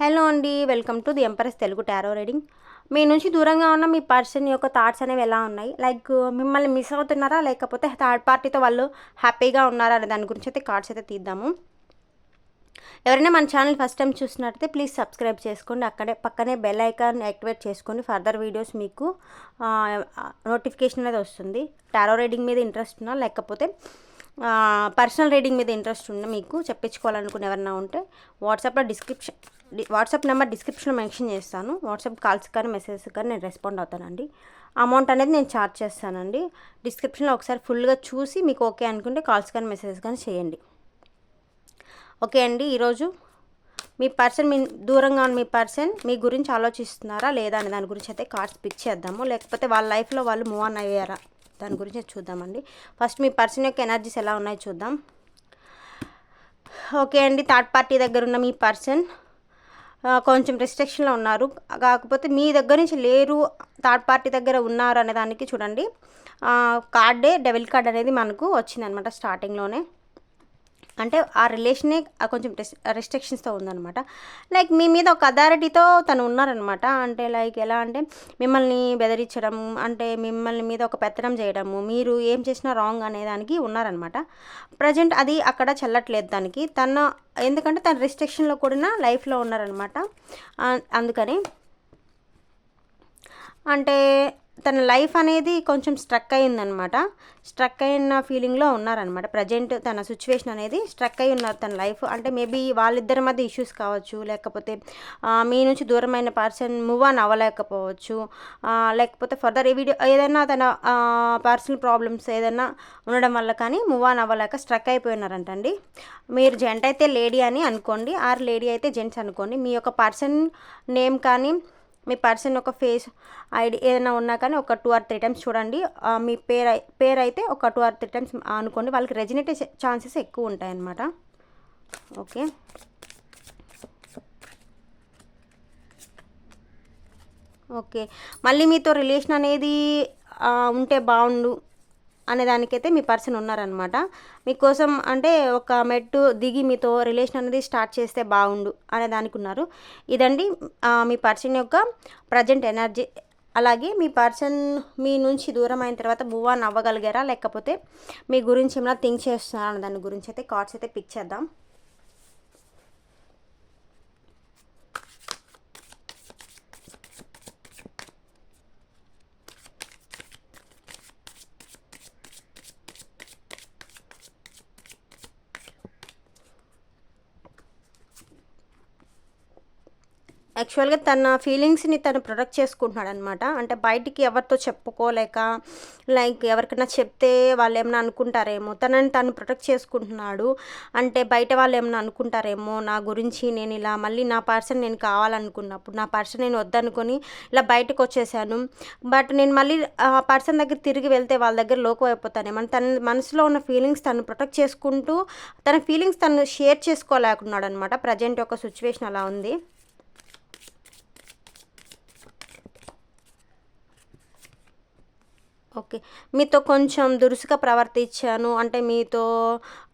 Hello అండి welcome to the Empress Telugu tarot reading. మీ నుంచి దూరంగా ఉన్న మీ పర్సన్ యొక్క థాట్స్ అనేవి ఎలా ఉన్నాయి? లైక్ మిమ్మల్ని మిస్ అవుతున్నారా? లేకపోతే థర్డ్ పార్టీతో వాళ్ళు హ్యాపీగా ఉన్నారా? అనే దాని గురించి అయితే కార్డ్స్ అయితే తీద్దాము. ఎవరైనా మన ఛానల్ ఫస్ట్ టైం చూసినట్టయితే ప్లీజ్ సబ్స్క్రైబ్ చేసుకోండి. అక్కడే పక్కనే బెల్ ఐకాన్ యాక్టివేట్ చేసుకోండి ఫర్దర్ వీడియోస్ మీకు నోటిఫికేషన్ అనేది వస్తుంది. టారో రీడింగ్ మీద ఇంట్రెస్ట్ ఉన్నా లేకపోతే పర్సనల్ రీడింగ్ మీద ఇంట్రెస్ట్ ఉన్న మీకు? చెప్పించుకోవాలనుకునే ఎవరన్నా ఉంటే వాట్సాప్లో డిస్క్రిప్షన్ వాట్సాప్ నెంబర్ డిస్క్రిప్షన్లో మెన్షన్ చేస్తాను. వాట్సాప్ కాల్స్ కానీ మెసేజెస్ కానీ నేను రెస్పాండ్ అవుతానండి. అమౌంట్ అనేది నేను ఛార్జ్ చేస్తానండి. డిస్క్రిప్షన్లో ఒకసారి ఫుల్గా చూసి మీకు ఓకే అనుకుంటే కాల్స్ కానీ మెసేజెస్ కానీ చేయండి. ఓకే అండి ఈరోజు మీ పర్సన్ మీ దూరంగా ఉన్న మీ పర్సన్ మీ గురించి ఆలోచిస్తున్నారా లేదా అనే దాని గురించి అయితే కార్డ్స్ పిక్ చేద్దాము. లేకపోతే వాళ్ళ లైఫ్లో వాళ్ళు మూవ్ ఆన్ అయ్యారా? దాని గురించి చూద్దామండి. ఫస్ట్ మీ పర్సన్ యొక్క ఎనర్జీస్ ఎలా ఉన్నాయో చూద్దాం. ఓకే అండి థర్డ్ పార్టీ దగ్గర ఉన్న మీ పర్సన్ కొంచెం రిస్ట్రిక్షన్లో ఉన్నారు. కాకపోతే మీ దగ్గర నుంచి లేరు థర్డ్ పార్టీ దగ్గర ఉన్నారు అనే దానికి చూడండి. కార్డే డెవిల్ కార్డ్ అనేది మనకు వచ్చిందనమాట స్టార్టింగ్లోనే అంటే ఆ రిలేషనే కొంచెం రెస్ట్రిక్షన్స్తో ఉందనమాట లైక్ మీ మీద ఒక అథారిటీతో తను ఉన్నారనమాట అంటే లైక్ ఎలా అంటే మిమ్మల్ని బెదిరించడం అంటే మిమ్మల్ని మీద ఒక పెత్తనం చేయడము మీరు ఏం చేసినా రాంగ్ అనే దానికి ఉన్నారనమాట ప్రజెంట్ అది అక్కడ చెల్లట్లేదు దానికి తన ఎందుకంటే తన రెస్ట్రిక్షన్లో కూడా లైఫ్లో ఉన్నారనమాట అందుకని అంటే తన లైఫ్ అనేది కొంచెం స్ట్రక్ అయిందనమాట స్ట్రక్ అయిన ఫీలింగ్లో ఉన్నారనమాట. ప్రజెంట్ తన సిచ్యువేషన్ అనేది స్ట్రక్ అయి ఉన్నారు తన లైఫ్. అంటే మేబీ వాళ్ళిద్దరి మధ్య ఇష్యూస్ కావచ్చు లేకపోతే మీ నుంచి దూరమైన పర్సన్ మూవ్ ఆన్ అవ్వలేకపోవచ్చు. లేకపోతే ఫర్దర్ ఈ వీడియో ఏదైనా తన పర్సనల్ ప్రాబ్లమ్స్ ఏదైనా ఉండడం వల్ల కానీ మూవ్ ఆన్ అవ్వలేక స్ట్రక్ అయిపోయినారంటండి. మీరు జెంట్ అయితే లేడీ అని అనుకోండి ఆర్ లేడీ అయితే జెంట్స్ అనుకోండి మీ యొక్క పర్సన్ నేమ్ కానీ మీ పర్సన్ ఒక ఫేస్ ఐడి ఏదైనా ఉన్నా కానీ ఒక టూ ఆర్ త్రీ టైమ్స్ చూడండి. మీ పేరు పేరు అయితే ఒక టూ ఆర్ త్రీ టైమ్స్ అనుకోండి. వాళ్ళకి రెజినేట్ ఛాన్సెస్ ఎక్కువ ఉంటాయన్నమాట. ఓకే. ఓకే. మళ్ళీ మీతో రిలేషన్ అనేది ఉంటే బాగుండు. అనే దానికైతే మీ పర్సన్ ఉన్నారనమాట. మీకోసం అంటే ఒక మెట్టు దిగి మీతో రిలేషన్ అనేది స్టార్ట్ చేస్తే బాగుండు అనే దానికి ఉన్నారు. ఇదండి మీ పర్సన్ యొక్క ప్రజెంట్ ఎనర్జీ. అలాగే మీ పర్సన్ మీ నుంచి దూరం అయిన తర్వాత మూవ్ ఆన్ అవ్వగలిగారా? లేకపోతే మీ గురించి ఏమైనా థింక్ చేస్తున్నారా? అన్న దాని గురించి అయితే కార్డ్స్ అయితే పిక్ చేద్దాం. యాక్చువల్గా తన ఫీలింగ్స్ని తను ప్రొటెక్ట్ చేసుకుంటున్నాడు అనమాట అంటే బయటికి ఎవరితో చెప్పుకోలేక లైక్ ఎవరికైనా చెప్తే వాళ్ళు ఏమైనా అనుకుంటారేమో తనని తను ప్రొటెక్ట్ చేసుకుంటున్నాడు అంటే బయట వాళ్ళు ఏమైనా అనుకుంటారేమో నా గురించి నేను ఇలా మళ్ళీ నా పర్సన్ నేను కావాలనుకున్నప్పుడు నా పర్సన్ నేను వద్దనుకొని ఇలా బయటకు వచ్చేసాను. బట్ నేను మళ్ళీ ఆ పర్సన్ దగ్గర తిరిగి వెళ్తే వాళ్ళ దగ్గర లోకం అయిపోతానేమో తన మనసులో ఉన్న ఫీలింగ్స్ తను ప్రొటెక్ట్ చేసుకుంటూ తన ఫీలింగ్స్ తను షేర్ చేసుకోలేకున్నాడు అనమాట ప్రజెంట్ ఒక సిచ్యువేషన్ అలా ఉంది. ఓకే. మీతో కొంచెం దురుసుగా ప్రవర్తించాను. అంటే మీతో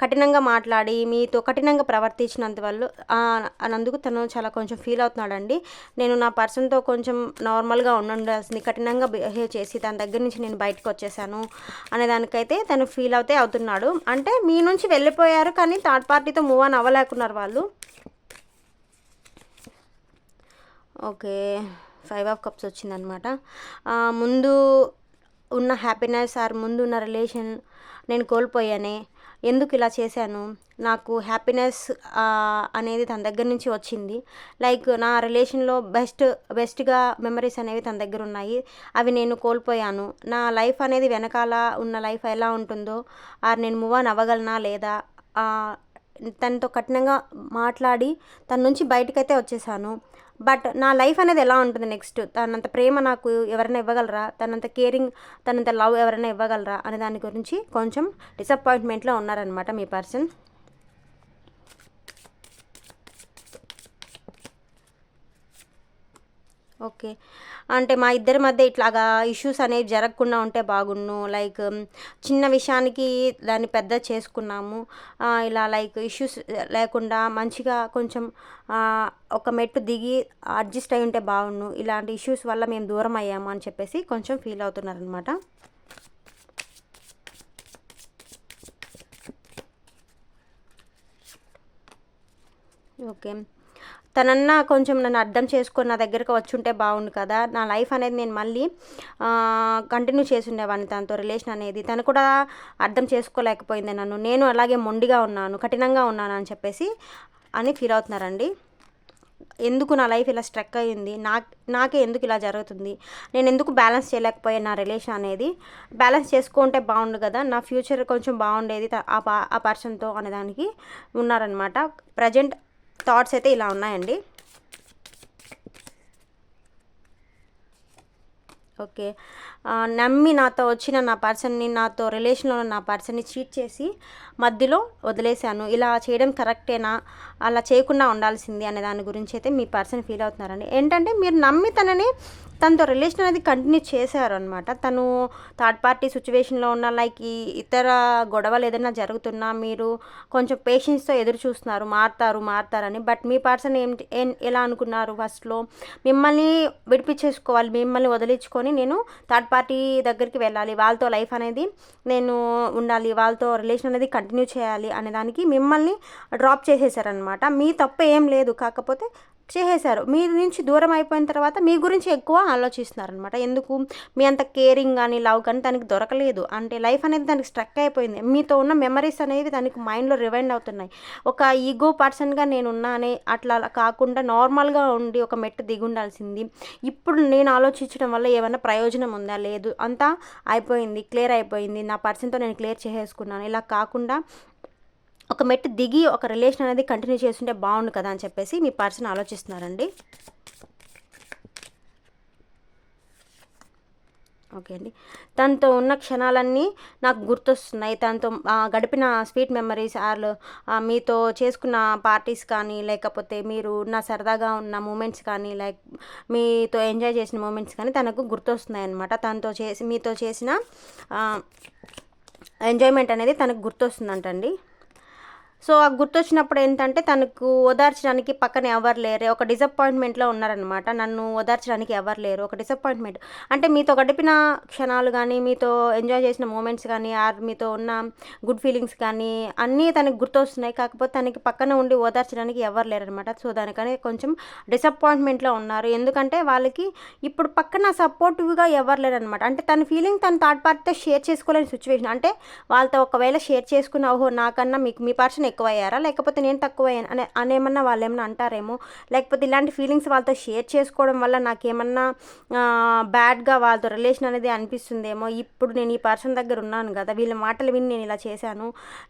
కఠినంగా మాట్లాడి మీతో కఠినంగా ప్రవర్తించినంత వాళ్ళు అనందుకు తను చాలా కొంచెం ఫీల్ అవుతున్నాడండి. నేను నా పర్సన్తో కొంచెం నార్మల్గా ఉండాల్సింది కఠినంగా బిహేవ్ చేసి తన దగ్గర నుంచి నేను బయటకు వచ్చేసాను అనే దానికైతే తను ఫీల్ అవుతే అవుతున్నాడు. అంటే మీ నుంచి వెళ్ళిపోయారు కానీ థర్డ్ పార్టీతో మూవ్ ఆన్ అవ్వలేకున్నారు వాళ్ళు. ఓకే. ఫైవ్ ఆఫ్ కప్స్ వచ్చిందనమాట ముందు ఉన్న హ్యాపీనెస్ ఆర్ ముందు ఉన్న రిలేషన్ నేను కోల్పోయానే? ఎందుకు ఇలా చేశాను? నాకు హ్యాపీనెస్ అనేది తన దగ్గర నుంచి వచ్చింది. లైక్ నా రిలేషన్లో బెస్ట్ బెస్ట్గా మెమరీస్ అనేవి తన దగ్గర ఉన్నాయి. అవి నేను కోల్పోయాను. నా లైఫ్ అనేది వెనకాల ఉన్న లైఫ్ ఎలా ఉంటుందో ఆర్ నేను మూవ్ ఆన్ అవ్వగలనా లేదా తనతో కఠినంగా మాట్లాడి తన నుంచి బయటకైతే వచ్చేసాను. బట్ నా లైఫ్ అనేది ఎలా ఉంటుంది నెక్స్ట్? తనంత ప్రేమ నాకు ఎవరైనా ఇవ్వగలరా? తనంత కేరింగ్ తనంత లవ్ ఎవరైనా ఇవ్వగలరా? అనే దాని గురించి కొంచెం డిసప్పాయింట్మెంట్లో ఉన్నారనమాట మీ పర్సన్. ఓకే. అంటే మా ఇద్దరి మధ్య ఇట్లాగా ఇష్యూస్ అనేవి జరగకుండా ఉంటే బాగుండు లైక్ చిన్న విషయానికి దాన్ని పెద్ద చేసుకున్నాము. ఇలా లైక్ ఇష్యూస్ లేకుండా మంచిగా కొంచెం ఒక మెట్టు దిగి అడ్జస్ట్ అయి ఉంటే బాగుండు ఇలాంటి ఇష్యూస్ వల్ల మేము దూరం అయ్యాము అని చెప్పేసి కొంచెం ఫీల్ అవుతున్నారనమాట ఓకే. తనన్నా కొంచెం నన్ను అర్థం చేసుకొని నా దగ్గరకు వచ్చి ఉంటే బాగుండు కదా. నా లైఫ్ అనేది నేను మళ్ళీ కంటిన్యూ చేసిండేవాడిని తనతో రిలేషన్ అనేది. తను కూడా అర్థం చేసుకోలేకపోయింది నన్ను. నేను అలాగే మొండిగా ఉన్నాను కఠినంగా ఉన్నాను అని చెప్పేసి అని ఫీల్ అవుతున్నారండి. ఎందుకు నా లైఫ్ ఇలా స్ట్రక్ అయ్యింది? నా నాకే ఎందుకు ఇలా జరుగుతుంది? నేను ఎందుకు బ్యాలెన్స్ చేయలేకపోయాను నా రిలేషన్ అనేది? బ్యాలెన్స్ చేసుకుంటే బాగుండు కదా. నా ఫ్యూచర్ కొంచెం బాగుండేది ఆ పా ఆ పర్సన్తో అనేదానికి ఉన్నారనమాట ప్రజెంట్ థాట్స్ అయితే ఇలా ఉన్నాయండి. ఓకే. నమ్మి నాతో వచ్చిన నా పర్సన్ని నాతో రిలేషన్లో ఉన్న నా పర్సన్ని చీట్ చేసి మధ్యలో వదిలేశాను. ఇలా చేయడం కరెక్టేనా? అలా చేయకుండా ఉండాల్సింది అనే దాని గురించి అయితే మీ పర్సన్ ఫీల్ అవుతున్నారండి. ఏంటంటే మీరు నమ్మి తనని తనతో రిలేషన్ అనేది కంటిన్యూ చేశారు అనమాట తను థర్డ్ పార్టీ సిచ్యువేషన్లో ఉన్న లైక్ ఈ ఇతర గొడవలు ఏదైనా జరుగుతున్నా మీరు కొంచెం పేషెన్స్తో ఎదురు చూస్తున్నారు మారుతారు మారుతారని. బట్ మీ పర్సన్ ఏం ఎలా అనుకున్నారు ఫస్ట్లో మిమ్మల్ని విడిపించేసుకోవాలి మిమ్మల్ని వదిలించుకొని నేను థర్డ్ పార్టీ దగ్గరికి వెళ్ళాలి. వాళ్ళతో లైఫ్ అనేది నేను ఉండాలి వాళ్ళతో రిలేషన్ అనేది కంటిన్యూ చేయాలి అనే దానికి మిమ్మల్ని డ్రాప్ చేసేసారనమాట మీ తప్పు ఏం లేదు. కాకపోతే చేసేశారు. మీ నుంచి దూరం అయిపోయిన తర్వాత మీ గురించి ఎక్కువ ఆలోచిస్తున్నారనమాట ఎందుకు? మీ అంత కేరింగ్ కానీ లవ్ కానీ దానికి దొరకలేదు. అంటే లైఫ్ అనేది దానికి స్ట్రక్ అయిపోయింది. మీతో ఉన్న మెమరీస్ అనేవి దానికి మైండ్లో రివైండ్ అవుతున్నాయి. ఒక ఈగో పర్సన్గా నేను ఉన్నానే అట్లా అలా కాకుండా నార్మల్గా ఉండి ఒక మెట్టు దిగి ఉండాల్సింది. ఇప్పుడు నేను ఆలోచించడం వల్ల ఏమైనా ప్రయోజనం ఉందా? లేదు. అంతా అయిపోయింది. క్లియర్ అయిపోయింది. నా పర్సన్తో నేను క్లియర్ చేసేసుకున్నాను. ఇలా కాకుండా ఒక మెట్టు దిగి ఒక రిలేషన్ అనేది కంటిన్యూ చేస్తుంటే బాగుండు కదా అని చెప్పేసి మీ పర్సన్ ఆలోచిస్తున్నారండి. ఓకే అండి. తనతో ఉన్న క్షణాలన్నీ నాకు గుర్తొస్తున్నాయి. తనతో గడిపిన స్వీట్ మెమరీస్ ఆర్ మీతో చేసుకున్న పార్టీస్ కానీ లేకపోతే మీరు ఉన్న సరదాగా ఉన్న మూమెంట్స్ కానీ లైక్ మీతో ఎంజాయ్ చేసిన మూమెంట్స్ కానీ తనకు గుర్తొస్తున్నాయి అనమాట తనతో చేసి మీతో చేసిన ఎంజాయ్మెంట్ అనేది తనకు గుర్తొస్తుందంటండి. సో ఆ గుర్తొచ్చినప్పుడు ఏంటంటే తనకు ఓదార్చడానికి పక్కన ఎవరు లేరు. ఒక డిసప్పాయింట్మెంట్లో ఉన్నారనమాట నన్ను ఓదార్చడానికి ఎవరు లేరు. ఒక డిసప్పాయింట్మెంట్. అంటే మీతో గడిపిన క్షణాలు కానీ మీతో ఎంజాయ్ చేసిన మూమెంట్స్ కానీ ఆర్ మీతో ఉన్న గుడ్ ఫీలింగ్స్ కానీ అన్నీ తనకు గుర్తొస్తున్నాయి. కాకపోతే తనకి పక్కన ఉండి ఓదార్చడానికి ఎవరు లేరనమాట సో దానికని కొంచెం డిసప్పాయింట్మెంట్లో ఉన్నారు. ఎందుకంటే వాళ్ళకి ఇప్పుడు పక్కన సపోర్టివ్గా ఎవరు లేరనమాట అంటే తన ఫీలింగ్ తన థర్డ్ పార్టీతో షేర్ చేసుకోలేని సిచ్యువేషన్. అంటే వాళ్ళతో ఒకవేళ షేర్ చేసుకున్న ఓహో నాకన్నా మీకు మీ పర్సన్ ఎక్కువయ్యారా? లేకపోతే నేను తక్కువయ్యాను? అనే అనేమన్నా వాళ్ళు ఏమన్నా అంటారేమో? లేకపోతే ఇలాంటి ఫీలింగ్స్ వాళ్ళతో షేర్ చేసుకోవడం వల్ల నాకేమన్నా బ్యాడ్గా వాళ్ళతో రిలేషన్ అనేది అనిపిస్తుందేమో? ఇప్పుడు నేను ఈ పర్సన్ దగ్గర ఉన్నాను కదా వీళ్ళ మాటలు విని నేను ఇలా చేశాను.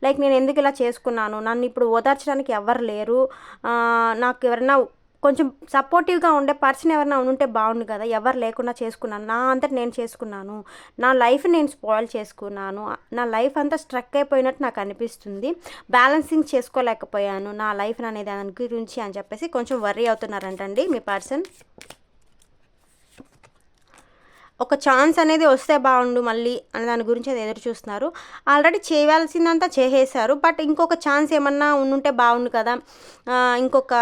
లైక్ నేను ఎందుకు ఇలా చేసుకున్నాను? నన్ను ఇప్పుడు ఓదార్చడానికి ఎవరు లేరు. నాకు ఎవరైనా కొంచెం సపోర్టివ్గా ఉండే పర్సన్ ఎవరైనా ఉంటే బాగుండు కదా. ఎవరు లేకుండా చేసుకున్నాను. నా అంతటి నేను చేసుకున్నాను. నా లైఫ్ నేను స్పాయిల్ చేసుకున్నాను. నా లైఫ్ అంతా స్ట్రక్ అయిపోయినట్టు నాకు అనిపిస్తుంది. బ్యాలెన్సింగ్ చేసుకోలేకపోయాను. నా లైఫ్ అనేది దాని గురించి అని చెప్పేసి కొంచెం వర్రీ అవుతున్నారంటండి మీ పర్సన్ ఒక ఛాన్స్ అనేది వస్తే బాగుండు మళ్ళీ అనే దాని గురించి అది ఎదురు చూస్తున్నారు. ఆల్రెడీ చేయాల్సిందంతా చేసేసారు బట్ ఇంకొక ఛాన్స్ ఏమన్నా ఉండుంటే బాగుండు కదా. ఇంకొక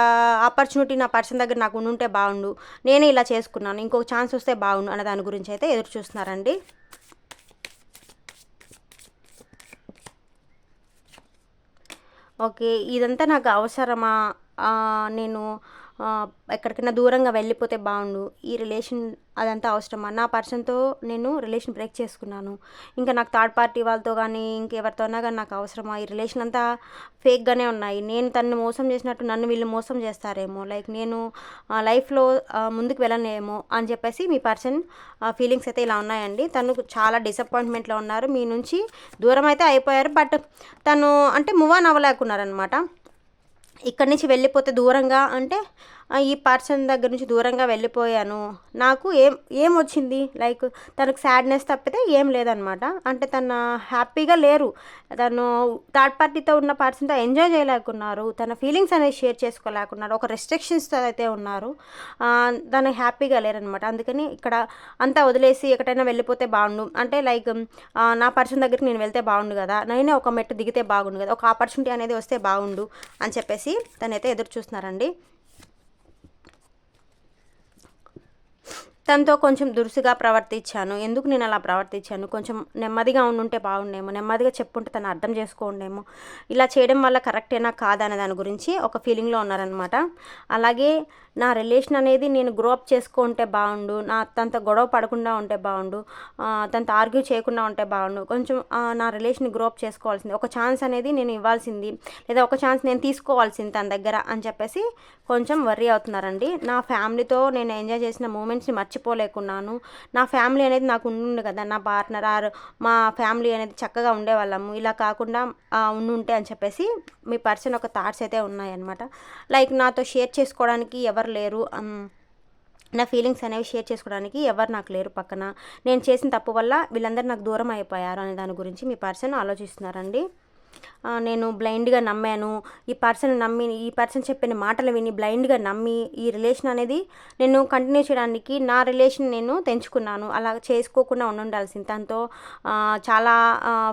ఆపర్చునిటీ నా పర్సన్ దగ్గర నాకు ఉండుంటే బాగుండు. నేనే ఇలా చేసుకున్నాను. ఇంకొక ఛాన్స్ వస్తే బాగుండు అనే దాని గురించి అయితే ఎదురు చూస్తున్నారండి. ఓకే ఇదంతా నాకు అవసరమా? నేను ఎక్కడికైనా దూరంగా వెళ్ళిపోతే బాగుండు. ఈ రిలేషన్ అదంతా అవసరమా? నా పర్సన్తో నేను రిలేషన్ బ్రేక్ చేసుకున్నాను. ఇంకా నాకు థర్డ్ పార్టీ వాళ్ళతో కానీ ఇంకెవరితో ఉన్నా కానీ నాకు అవసరమా? ఈ రిలేషన్ అంతా ఫేక్గానే ఉన్నాయి. నేను తనని మోసం చేసినట్టు నన్ను వీళ్ళు మోసం చేస్తారేమో? లైక్ నేను లైఫ్లో ముందుకు వెళ్ళనేమో అని చెప్పేసి మీ పర్సన్ ఫీలింగ్స్ అయితే ఇలా ఉన్నాయండి. తను చాలా డిసప్పాయింట్మెంట్లో ఉన్నారు. మీ నుంచి దూరం అయితే అయిపోయారు. బట్ తను అంటే మూవ్ ఆన్ అవ్వలేకున్నారనమాట ఇక్కడి నుంచి వెళ్ళిపోతే దూరంగా అంటే ఈ పర్సన్ దగ్గర నుంచి దూరంగా వెళ్ళిపోయాను. నాకు ఏం ఏం వచ్చింది? లైక్ తనకు సాడ్నెస్ తప్పితే ఏం లేదనమాట అంటే తన హ్యాపీగా లేరు. తను థర్డ్ పార్టీతో ఉన్న పర్సన్తో ఎంజాయ్ చేయలేకున్నారు. తన ఫీలింగ్స్ అనేది షేర్ చేసుకోలేకున్నారు. ఒక రెస్ట్రిక్షన్స్తో అయితే ఉన్నారు. తను హ్యాపీగా లేరనమాట అందుకని ఇక్కడ అంతా వదిలేసి ఎక్కడైనా వెళ్ళిపోతే బాగుండు. అంటే లైక్ నా పర్సన్ దగ్గరికి నేను వెళ్తే బాగుండు కదా. నేనే ఒక మెట్టు దిగితే బాగుండు కదా. ఒక ఆపర్చునిటీ అనేది వస్తే బాగుండు అని చెప్పేసి తనైతే ఎదురు చూస్తున్నారండి. తనతో కొంచెం దురుసుగా ప్రవర్తించాను. ఎందుకు నేను అలా ప్రవర్తించాను? కొంచెం నెమ్మదిగా ఉండుంటే బాగుండేమో నెమ్మదిగా చెప్పుంటే తను అర్థం చేసుకోండేమో. ఇలా చేయడం వల్ల కరెక్టేనా కాదా అనే దాని గురించి ఒక ఫీలింగ్లో ఉన్నారనమాట అలాగే నా రిలేషన్ అనేది నేను గ్రో అప్ చేసుకుంటే బాగుండు నా తనతో గొడవ పడకుండా ఉంటే బాగుండు తనతో ఆర్గ్యూ చేయకుండా ఉంటే బాగుండు కొంచెం నా రిలేషన్ గ్రో అప్ చేసుకోవాల్సింది. ఒక ఛాన్స్ అనేది నేను ఇవ్వాల్సింది లేదా ఒక ఛాన్స్ నేను తీసుకోవాల్సింది తన దగ్గర అని చెప్పేసి కొంచెం వర్రీ అవుతున్నారండి. నా ఫ్యామిలీతో నేను ఎంజాయ్ చేసిన మూమెంట్స్ని మర్చిపోలేకున్నాను. నా ఫ్యామిలీ అనేది నాకు ఉండు కదా నా పార్ట్నర్ ఆర్ మా ఫ్యామిలీ అనేది చక్కగా ఉండేవాళ్ళము. ఇలా కాకుండా ఉండుంటే అని చెప్పేసి మీ పర్సన్ ఒక థాట్స్ అయితే ఉన్నాయన్నమాట. లైక్ నాతో షేర్ చేసుకోవడానికి ఎవరు లేరు. నా ఫీలింగ్స్ అనేవి షేర్ చేసుకోవడానికి ఎవరు నాకు లేరు పక్కన. నేను చేసిన తప్పు వల్ల వీళ్ళందరూ నాకు దూరం అయిపోయారు అనే దాని గురించి మీ పర్సన్ ఆలోచిస్తున్నారండి. నేను బ్లైండ్గా నమ్మాను. ఈ పర్సన్ నమ్మి ఈ పర్సన్ చెప్పిన మాటలు విని బ్లైండ్గా నమ్మి ఈ రిలేషన్ అనేది నేను కంటిన్యూ చేయడానికి నా రిలేషన్ నేను తెంచుకున్నాను. అలా చేసుకోకుండా ఉండాల్సింది. తనతో చాలా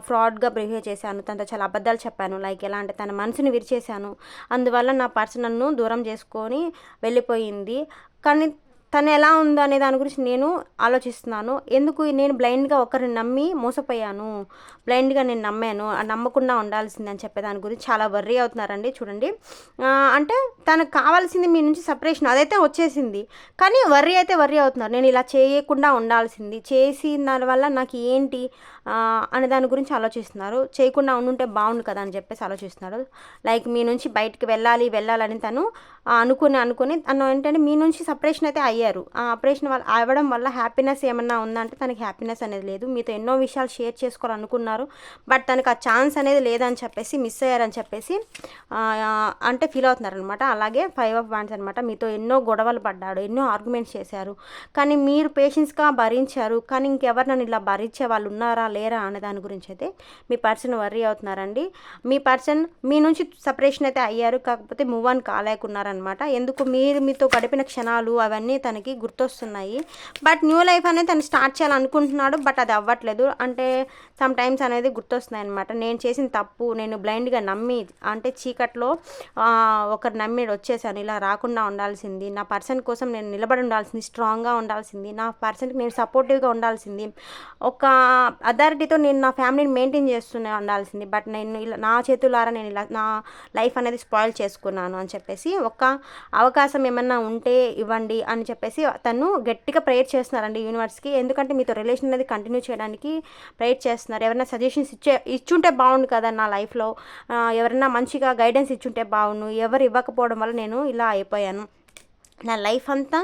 ఫ్రాడ్గా బిహేవ్ చేశాను. తనతో చాలా అబద్ధాలు చెప్పాను. లైక్ ఎలా అంటే తన మనసుని విరిచేశాను. అందువల్ల నా పర్సన్ నన్ను దూరం చేసుకొని వెళ్ళిపోయింది. కానీ తను ఎలా ఉందో అనే దాని గురించి నేను ఆలోచిస్తున్నాను. ఎందుకు నేను బ్లైండ్గా ఒకరిని నమ్మి మోసపోయాను? బ్లైండ్గా నేను నమ్మాను. నమ్మకుండా ఉండాల్సింది అని చెప్పే దాని గురించి చాలా వర్రీ అవుతున్నారండి. చూడండి. అంటే తనకు కావాల్సింది మీ నుంచి సపరేషన్ అదైతే వచ్చేసింది. కానీ వర్రీ అయితే వర్రీ అవుతున్నారు. నేను ఇలా చేయకుండా ఉండాల్సింది. చేసిన దానివల్ల నాకు ఏంటి? అనే దాని గురించి ఆలోచిస్తున్నారు. చేయకుండా ఉండుంటే బాగుండు కదా అని చెప్పేసి ఆలోచిస్తున్నారు. లైక్ మీ నుంచి బయటికి వెళ్ళాలి వెళ్ళాలని తను అనుకుని అనుకుని తను ఏంటంటే మీ నుంచి సపరేషన్ అయితే అయ్యారు. ఆ ఆపరేషన్ వల్ల అవ్వడం వల్ల హ్యాపీనెస్ ఏమన్నా ఉందంటే తనకి హ్యాపీనెస్ అనేది లేదు. మీతో ఎన్నో విషయాలు షేర్ చేసుకోవాలనుకున్నారు. బట్ తనకు ఆ ఛాన్స్ అనేది లేదని చెప్పేసి మిస్ అయ్యారని చెప్పేసి అంటే ఫీల్ అవుతున్నారనమాట అలాగే ఫైవ్ ఆఫ్ బ్యాండ్స్ అనమాట మీతో ఎన్నో గొడవలు పడ్డాడు ఎన్నో ఆర్గ్యుమెంట్స్ చేశారు. కానీ మీరు పేషెన్స్గా భరించారు. కానీ ఇంకెవరు నన్ను ఇలా భరించే వాళ్ళు ఉన్నారా లేరా అనే దాని గురించి అయితే మీ పర్సన్ వర్రీ అవుతున్నారండి. మీ పర్సన్ మీ నుంచి సపరేషన్ అయితే అయ్యారు కాకపోతే మూవ్ ఆన్ కాలేకున్నారనమాట. ఎందుకు? మీరు మీతో గడిపిన క్షణాలు అవన్నీ తనకి గుర్తొస్తున్నాయి. బట్ న్యూ లైఫ్ అనేది తను స్టార్ట్ చేయాలనుకుంటున్నాడు బట్ అది అవ్వట్లేదు. అంటే సమ్ టైమ్స్ అనేది గుర్తొస్తున్నాయి అనమాట నేను చేసిన తప్పు నేను బ్లైండ్గా నమ్మి అంటే చీకట్లో ఒకరు నమ్మి వచ్చేసాను ఇలా రాకుండా ఉండాల్సింది. నా పర్సన్ కోసం నేను నిలబడి ఉండాల్సింది స్ట్రాంగ్గా ఉండాల్సింది. నా పర్సన్కి నేను సపోర్టివ్గా ఉండాల్సింది. ఒక అథారిటీతో నేను నా ఫ్యామిలీని మెయింటైన్ చేస్తూనే ఉండాల్సింది. బట్ నేను ఇలా నా చేతులారా నేను ఇలా నా లైఫ్ అనేది స్పాయిల్ చేసుకున్నాను అని చెప్పేసి ఒక అవకాశం ఏమన్నా ఉంటే ఇవ్వండి అని చెప్పేసి తను గట్టిగా ప్రేయర్ చేస్తున్నారండి యూనివర్స్కి. ఎందుకంటే మీతో రిలేషన్ అనేది కంటిన్యూ చేయడానికి ప్రేయర్ చేస్తున్నారు. ఎవరైనా సజెషన్స్ ఇచ్చే ఇచ్చుంటే బాగుండు కదా నా లైఫ్లో ఎవరైనా మంచిగా గైడెన్స్ ఇచ్చుంటే బాగుండు. ఎవరు ఇవ్వకపోవడం వల్ల నేను ఇలా అయిపోయాను. నా లైఫ్ అంతా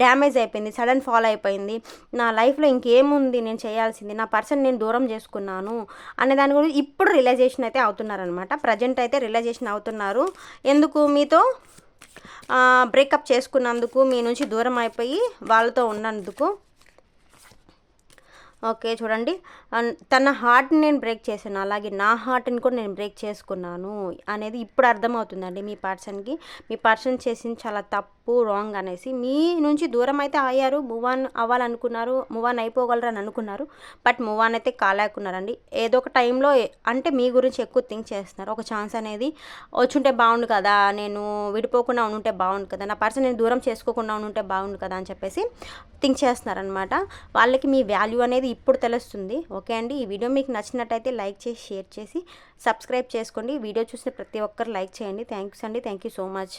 డ్యామేజ్ అయిపోయింది. సడన్ ఫాల్ అయిపోయింది. నా లైఫ్లో ఇంకేముంది? నేను చేయాల్సింది. నా పర్సన్ నేను దూరం చేసుకున్నాను అనే దాని గురించి ఇప్పుడు రిలైజేషన్ అయితే అవుతున్నారనమాట ప్రజెంట్ అయితే రిలైజేషన్ అవుతున్నారు. ఎందుకు? మీతో బ్రేకప్ చేసుకున్నందుకు మీ నుంచి దూరం అయిపోయి వాళ్ళతో ఉన్నందుకు. ఓకే చూడండి. తన హార్ట్ని నేను బ్రేక్ చేశాను. అలాగే నా హార్ట్ని కూడా నేను బ్రేక్ చేసుకున్నాను అనేది ఇప్పుడు అర్థమవుతుందండి మీ పర్సన్కి. మీ పర్సన్ చేసింది చాలా తప్పు రాంగ్ అనేసి. మీ నుంచి దూరం అయితే అయ్యారు మూవ్ ఆన్ అవ్వాలనుకున్నారు మూవ్ ఆన్ అయిపోగలరు అని అనుకున్నారు. బట్ మూవ్ ఆన్ అయితే కాలేకున్నారండి. ఏదో ఒక టైంలో అంటే మీ గురించి ఎక్కువ థింక్ చేస్తున్నారు. ఒక ఛాన్స్ అనేది వచ్చుంటే బాగుండు కదా నేను విడిపోకుండా ఉంటే బాగుండు కదా నా పర్సన్ నేను దూరం చేసుకోకుండా ఉంటే బాగుండు కదా అని చెప్పేసి థింక్ చేస్తున్నారనమాట వాళ్ళకి మీ వాల్యూ అనేది ఇప్పుడు తెలుస్తుంది. ఓకే అండి. ఈ వీడియో మీకు నచ్చినట్టయితే లైక్ చేసి షేర్ చేసి సబ్స్క్రైబ్ చేసుకోండి. వీడియో చూసిన ప్రతి ఒక్కరు లైక్ చేయండి. థ్యాంక్స్ అండి. Thank you so much.